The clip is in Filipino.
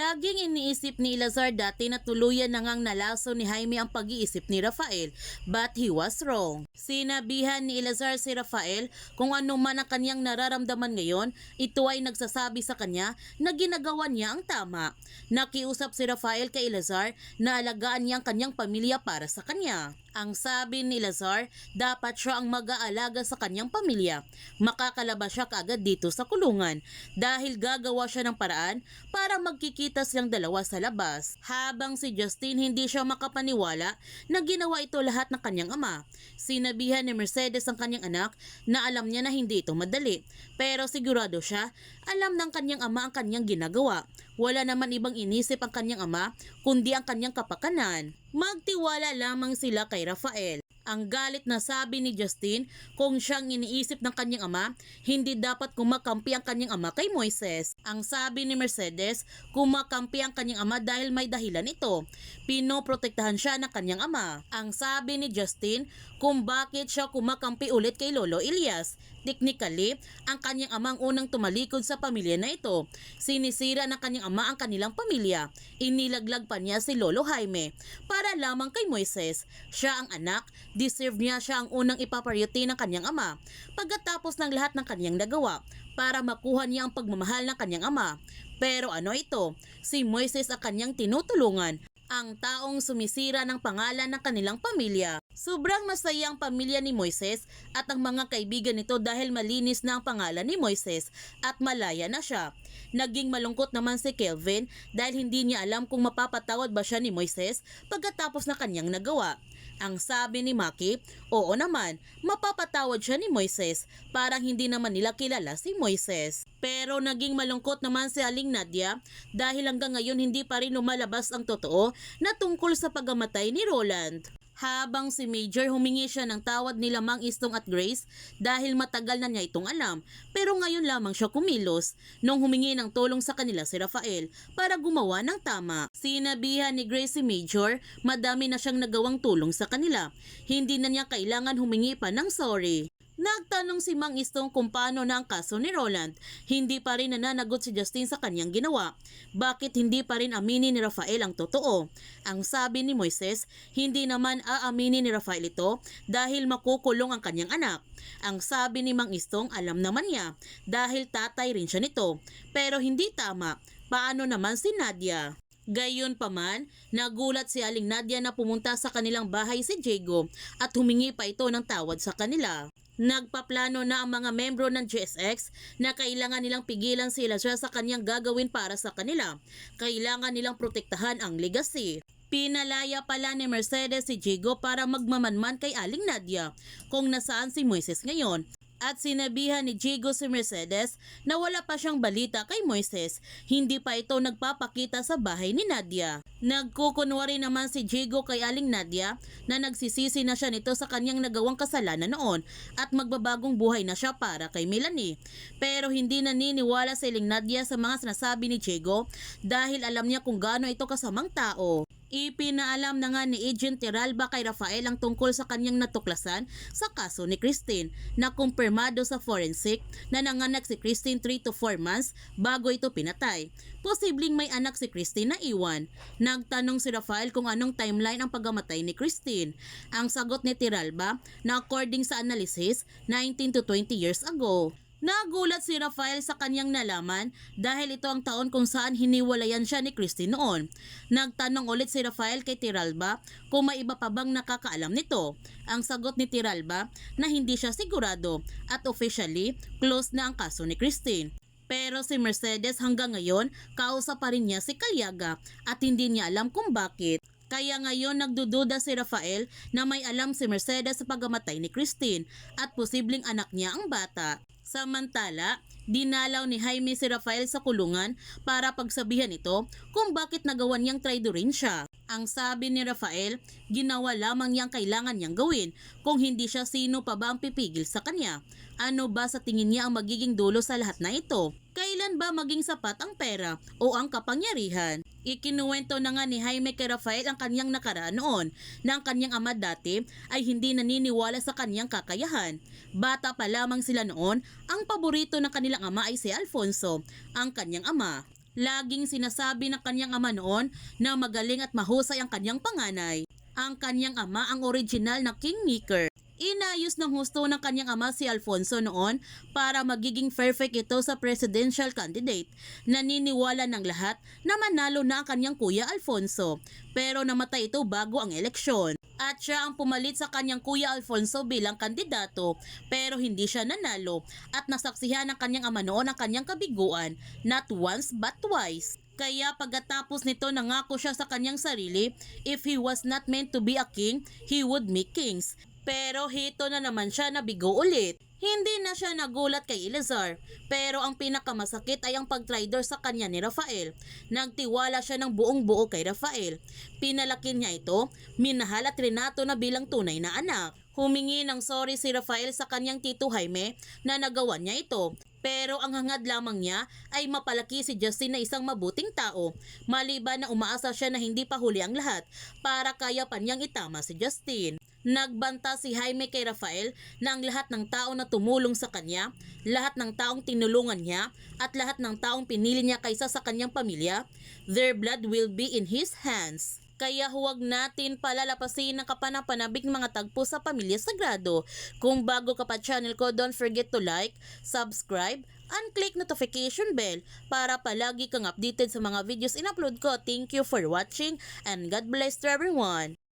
Laging iniisip ni Lazar dati na tuluyan na ngang nalaso ni Jaime ang pag-iisip ni Rafael, but he was wrong. Sinabihan ni Lazar si Rafael kung ano man ang kanyang nararamdaman ngayon, ito ay nagsasabi sa kanya na ginagawa niya ang tama. Nakiusap si Rafael kay Lazar na alagaan niya ang kanyang pamilya para sa kanya. Ang sabi ni Lazar, dapat siya ang mag-aalaga sa kanyang pamilya. Makakalabas siya kaagad dito sa kulungan dahil gagawa siya ng paraan para magkikita silang dalawa sa labas. Habang si Justin hindi siya makapaniwala na ginawa ito lahat ng kanyang ama. Sinabihan ni Mercedes ang kanyang anak na alam niya na hindi ito madali. Pero sigurado siya, alam ng kanyang ama ang kanyang ginagawa. Wala naman ibang inisip ang kanyang ama kundi ang kanyang kapakanan. Magtiwala lamang sila kay Rafael. Ang galit na sabi ni Justin kung siyang iniisip ng kanyang ama, hindi dapat kumakampi ang kanyang ama kay Moises. Ang sabi ni Mercedes, kumakampi ang kanyang ama dahil may dahilan ito. Pinoprotektahan siya ng kanyang ama. Ang sabi ni Justin kung bakit siya kumakampi ulit kay Lolo Elias. Technically, ang kanyang ama ang unang tumalikod sa pamilya na ito. Sinisira ng kanyang ama ang kanilang pamilya. Inilaglag pa niya si Lolo Jaime para lamang kay Moises. Siya ang anak, deserve niya siya ang unang ipaparyoti ng kanyang ama. Pagkatapos ng lahat ng kanyang nagawa, para makuha niya ang pagmamahal ng kanyang ama. Pero ano ito? Si Moises ang kanyang tinutulungan ang taong sumisira ng pangalan ng kanilang pamilya. Sobrang masaya ang pamilya ni Moises at ang mga kaibigan nito dahil malinis na ang pangalan ni Moises at malaya na siya. Naging malungkot naman si Kelvin dahil hindi niya alam kung mapapatawad ba siya ni Moises pagkatapos na kanyang nagawa. Ang sabi ni Maki, oo naman, mapapatawad siya ni Moises, parang hindi naman nila kilala si Moises. Pero naging malungkot naman si Aling Nadia dahil hanggang ngayon hindi pa rin lumalabas ang totoo na tungkol sa pagamatay ni Roland. Habang si Major humingi siya ng tawad nila Mang Istong at Grace dahil matagal na niya itong alam pero ngayon lamang siya kumilos nung humingi ng tulong sa kanila si Rafael para gumawa ng tama. Sinabihan ni Grace si Major madami na siyang nagawang tulong sa kanila. Hindi na niya kailangan humingi pa ng sorry. Nagtanong si Mang Istong kung paano na ang kaso ni Roland. Hindi pa rin nananagot si Justin sa kanyang ginawa. Bakit hindi pa rin aminin ni Rafael ang totoo? Ang sabi ni Moises, hindi naman aaminin ni Rafael ito dahil makukulong ang kanyang anak. Ang sabi ni Mang Istong, alam naman niya dahil tatay rin siya nito. Pero hindi tama. Paano naman si Nadia? Gayon pa man, nagulat si Aling Nadia na pumunta sa kanilang bahay si Diego at humingi pa ito ng tawad sa kanila. Nagpaplano na ang mga membro ng GSX na kailangan nilang pigilan si Lazar sa kanyang gagawin para sa kanila. Kailangan nilang protektahan ang legacy. Pinalaya pala ni Mercedes si Jigo para magmamanman kay Aling Nadia kung nasaan si Moises ngayon at sinabihan ni Jigo si Mercedes na wala pa siyang balita kay Moises. Hindi pa ito nagpapakita sa bahay ni Nadia. Nagkukunwari naman si Jigo kay Aling Nadia na nagsisisi na siya nito sa kanyang nagawang kasalanan noon at magbabagong buhay na siya para kay Melanie. Pero hindi naniniwala si Aling Nadia sa mga sinasabi ni Jigo dahil alam niya kung gaano ito kasamang tao. Ipinaalam na nga ni Agent Teralba kay Rafael ang tungkol sa kanyang natuklasan sa kaso ni Christine na kumpirmado sa forensic na nanganak si Christine 3 to 4 months bago ito pinatay. Posibleng may anak si Christine na iwan. Nagtanong si Rafael kung anong timeline ang pagkamatay ni Christine. Ang sagot ni Teralba na according sa analysis, 19 to 20 years ago. Nagulat si Rafael sa kanyang nalaman dahil ito ang taon kung saan hiniwalayan siya ni Christine noon. Nagtanong ulit si Rafael kay Tiralba kung may iba pa bang nakakaalam nito. Ang sagot ni Tiralba na hindi siya sigurado at officially close na ang kaso ni Christine. Pero si Mercedes hanggang ngayon, kausap pa rin niya si Kalyaga at hindi niya alam kung bakit. Kaya ngayon nagdududa si Rafael na may alam si Mercedes sa pagamatay ni Christine at posibleng anak niya ang bata. Samantala, dinalaw ni Jaime si Rafael sa kulungan para pagsabihan ito kung bakit nagawa niyang traidorin siya. Ang sabi ni Rafael, ginawa lamang niyang kailangan niyang gawin kung hindi siya sino pa ba ang pipigil sa kanya. Ano ba sa tingin niya ang magiging dulo sa lahat na ito? Kailan ba maging sapat ang pera o ang kapangyarihan? Ikinuwento na nga ni Jaime kay Rafael ang kanyang nakaraan noon na ang kanyang ama dati ay hindi naniniwala sa kanyang kakayahan. Bata pa lamang sila noon, ang paborito ng kanilang ama ay si Alfonso, ang kanyang ama. Laging sinasabi ng kanyang ama noon na magaling at mahusay ang kanyang panganay. Ang kanyang ama ang original na kingmaker. Inayos ng husto ng kanyang ama si Alfonso noon para magiging perfect ito sa presidential candidate. Naniniwala ng lahat na manalo na ang kanyang kuya Alfonso pero namatay ito bago ang eleksyon. At siya ang pumalit sa kanyang kuya Alfonso bilang kandidato pero hindi siya nanalo at nasaksihan ng kanyang ama noon ang kanyang kabiguan not once but twice. Kaya pagkatapos nito nangako siya sa kanyang sarili, if he was not meant to be a king, he would make kings. Pero hito na naman siya na bigo ulit. Hindi na siya nagulat kay Elazar, pero ang pinakamasakit ay ang pagtraidor sa kanya ni Rafael. Nagtiwala siya ng buong buo kay Rafael. Pinalaki niya ito, minahal at trinato na bilang tunay na anak. Humingi ng sorry si Rafael sa kanyang tito Jaime na nagawa niya ito. Pero ang hangad lamang niya ay mapalaki si Justin na isang mabuting tao. Maliban na umaasa siya na hindi pa huli ang lahat para kaya pa niyang itama si Justin. Nagbanta si Jaime kay Rafael na ang lahat ng tao na tumulong sa kanya, lahat ng taong tinulungan niya, at lahat ng taong pinili niya kaysa sa kanyang pamilya, their blood will be in his hands. Kaya huwag natin palalapasin ng kapanapanabik mga tagpo sa Pamilya Sagrado. Kung bago ka pa channel ko, don't forget to like, subscribe, and click notification bell para palagi kang updated sa mga videos in-upload ko. Thank you for watching and God bless to everyone.